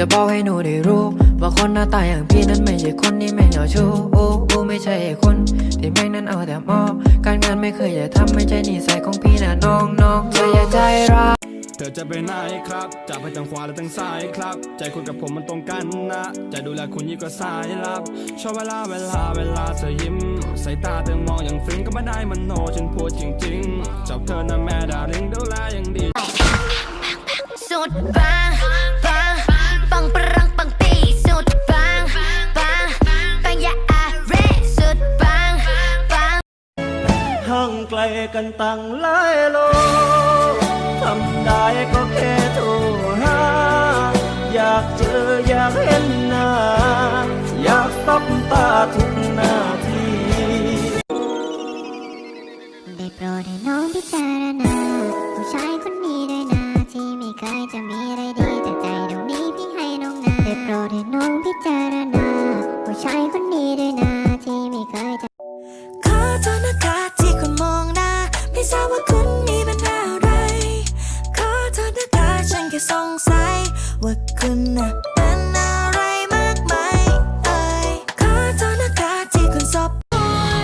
จะบอกให้หนูได้รู้ ว่าคนหน้าตาอย่างพี่นั้นไม่ใช่คนที่แม่งเอาชู้โอ้โอ้ไม่ใช่ไอ้คนที่แม่งนั้นเอาแต่มอบการงานไม่เคยจะทำไม่ใช่นิสัยของพี่นะน้องน้องเธออย่าใจร้ายเธอจะไปไหนครับ จะไปทางขวาหรือทางซ้ายครับ ใจคุณกับผมมันตรงกันนะ จะดูแลคุณยิ่งกว่าสายลับ ชอบเวลาเวลาเวลาเธอยิ้ม สายตาเธอมองอย่างฟินก็ไม่ได้มันโนฉันพูดจริงๆชอบเธอนะแม่ดาริงดูแลอย่างดี สุดปัง ลกันตั้งหลายโลทำได้ก็แค่โทรหา อยากเจออยากเห็นหน้า อยากตบตาทุกนาทีได้โปรดให้น้องพิจารณาผู้ชายคนนี้ด้วยนะที่ไม่เคยจะมีอะไรดีแต่ นะเป็นอะไรมากมายเอ่ยขอโทษนะคะที่คุณสบ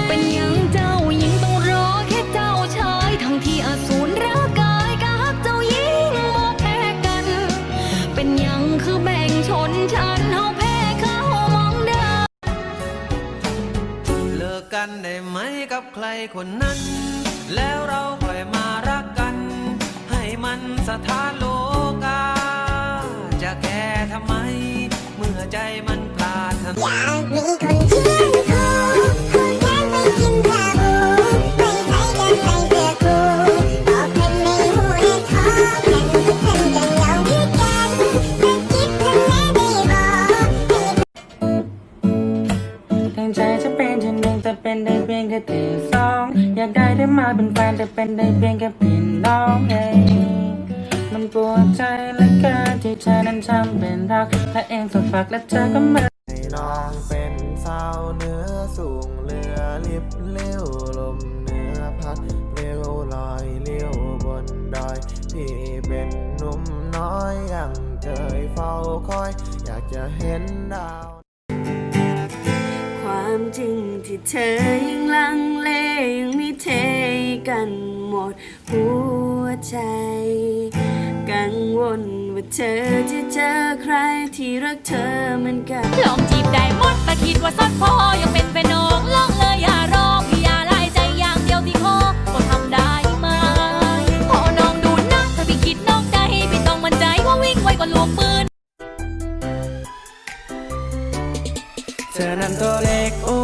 เป็นหยังเจ้าหญิงต้องรอแค่เจ้าชายทั้งที่อสูรร่างกายกฮักเจ้าหญิงบ่แพ้กัน เป็นหยังคือแบ่งชนชั้นเฮาแพ้เขามองเดิมเลิกกันได้ไหมกับใครคนนั้น แล้วเราค่อยมารักกัน ให้มันสถานโลก แก้ทำไม เมื่อใจมันปรารถนาอยากมีคนเชื่อคอคนแค้นไม่กินข้าวไม่ใส่เดินใส่เสื้อคลุมบอกเพิ่นไม่หูได้ขอแค่เพิ่นจะเหงาคือกันเพิ่คิดเพิ่นแม่ได้บอก ตั้งใจจะเป็นที่หนึ่งแต่เป็นได้เพียงแค่ที่สองอยากได้ได้มาเป็นแฟนแต่เป็นได้เพียงแค่พี่น้องเอง มันปวดใจเลือเกินที่เธอนั้นทำเป็นรัก และเองต้องฝากและเธอก็ม่ให้น้องเป็นสาวเนื้อสูงเรือลิบเลี้ยวลมเหนือพัดเร็วลอยเลี้ยวบนดอยพี่เป็นหนุ่มน้อยยังเคยเฝ้าคอย อยากจะเห็นดาว ความจริงที่เธอยังลังเลยังมีเทกันหมดหัวใจ วลว่าเธอจะเจอใครที่รักเธอเหมือนกันลองจีบได้หมดแต่คิดว่าซอดพอยังเป็นแฟนน้องลองเลยอย่ารอพี่อย่าลายใจอย่างเดียวที่คอก็ทำได้ไหมพอน้องดูนะถ้าพี่คิดนอกใจพี่ต้องมั่นใจว่าวิ่งไวกว่าลูกปืนเธอนั้นตัวเล็กอุ้มง่าย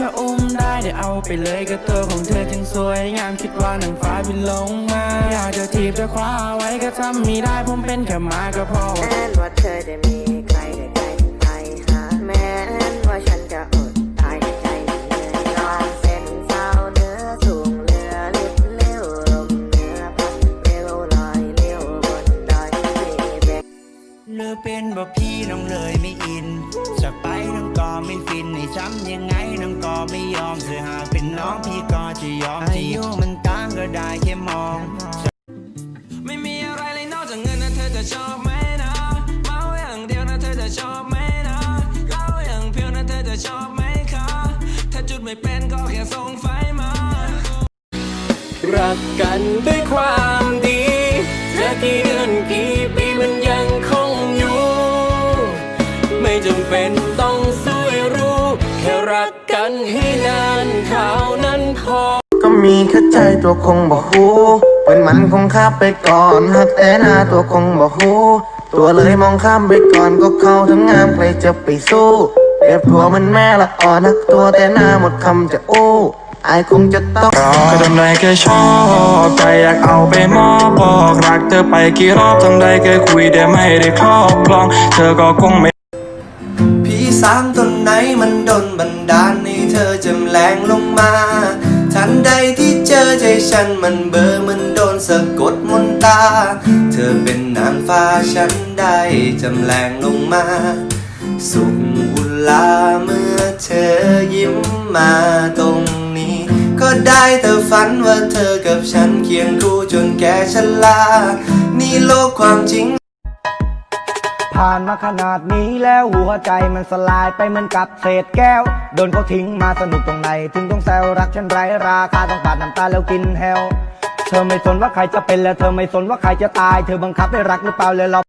เธออุ้มได้เดี๋ยวเอาไปเลยก็ตัวของเธอจึงสวยงามคิดว่านางฟ้าบินลงมา อยากจะจีบจะคว้าไว้ก็ทำไม่ได้ผมเป็นแค่มาก็พอแม้ว่าเธอได้มีใครได้ใกล้ใครหาแม้ว่าฉันจะอดตายใจเหนื่อยลองเป็นสาวเนื้อสูงเรือลิบเลี้ยวลมเนื้อพัดเร็วลอยเลี้ยวบนดอยมีเบเลือเป็นบ่พี่น้องเลยไม่อินจะไปน้องก็ไม่ฟินให้ช้ำยังไง ไม่ยอมเสียหากเป็นน้องพี่ก็จะยอมอายุมันต่างก็ได้แค่มอง ไม่มีอะไรเลยนอกจากเงินนะเธอจะชอบไหมนะเมาอย่างเดียวนะเธอจะชอบไหมนะเหล้าอย่างเพียวนะเธอจะชอบไหมคะ ถ้าจุดไม่เป็นก็แค่ส่งไฟมา รักกันด้วยความดีจะกี่เดือนกี่ รักกันให้นานเท่านั้นพอก็มีแค่ใจตัวคงบอกฮูเป็นมันคงข้ามไปก่อนหากแต่หน้าตัวคงบอกฮูตัวเลยมองข้ามไปก่อนก็เขาทั้งงามใครจะไปสู้เปรียบตัวมันแม่ละอ่อนนักตัวแต่หน้าหมดคำจะอู้อายคงจะต้องก็ทำได้แค่ชอบใจอยากเอาไปมอบบอกรักเธอไปกี่รอบทำได้แค่คุยแต่ไม่ได้ครอบครอง เธอก็คงไม่พี่ สางตนไหนมันดนบันดาลให้เธอจำแรงลงมา ทันใดที่เจอใจฉันมันเบอร์มันโดนสะกดมนตา เธอเป็นนางฟ้าฉันได้จำแรงลงมา สุขอุลาเมื่อเธอยิ้มมาตรงนี้ ก็ได้แต่ฝันว่าเธอกับฉันเคียงคู่จนแก่ชรานี่โลกความจริง ผ่านมาขนาดนี้แล้วหัวใจมันสลายไปเหมือนกับเศษแก้ว โดนเขาทิ้งมาสนุกตรงไหน ถึงต้องแซวรักฉันไร้ราคาต้องปาดน้ำตาแล้วกินแฮวเธอไม่สนว่าใครจะเป็นและเธอไม่สนว่าใครจะตาย เธอบังคับให้รักหรือเปล่าเลยเรา